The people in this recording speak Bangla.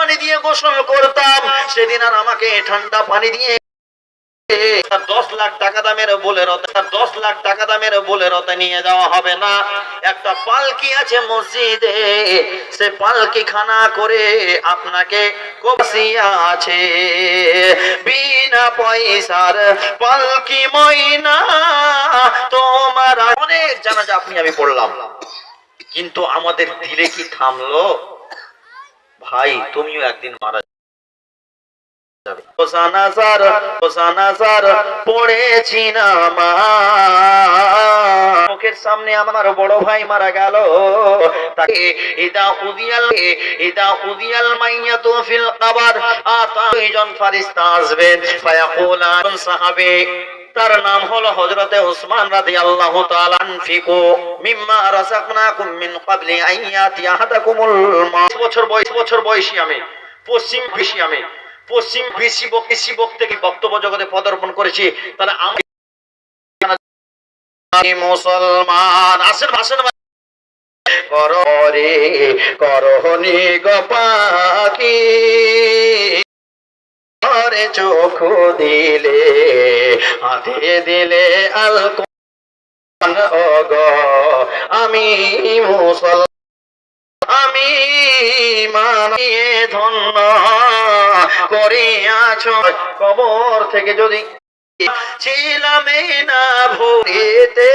পানি দিয়ে গোসল করতাম। সেদিন আর আমাকে ঠান্ডা পানি দিয়ে দশ লাখ টাকা দামের দামের বোলেরোতে নিয়ে যাওয়া হবে না। একটা পালকি আছে মসজিদে, সে পালকি খানা করে আপনাকে আছে। বিনা পয়সার পালকি ময়না তোমার অনেক জানাজা আপনি আমি পড়লাম। কিন্তু আমাদের দিলে কি থামলো? ভাই, তুমিও একদিন মারা মুখের সামনে আমার বড় ভাই মারা গেল। তাকে ইদা উদিয়াল ইদা উদিয়াল ফিল আসবেন। সাহাবে, তার নাম হলো হযরতে উসমান রাদিয়াল্লাহু তাআলা মিম্মা রাযাকনাকুম মিন ক্বাবলি আইয়াতি আহাদাকুমুল বছর বয়স বছর বয়সী আমি, পশ্চিম বেশি আমি, পশ্চিম বেশি বেশি বক্তে কি বক্তব্য জগতে পদার্পণ করেছি, তাহলে আমি মুসলমান, আসেন আসেন কররে করহনি গোপাকি ঘরে চোখ দিলে, হাতে দিলে আল আমি মুসল আমি মানিয়ে ধন্য করিয়াছ। কবর থেকে যদি ছিলাম না ভরিতে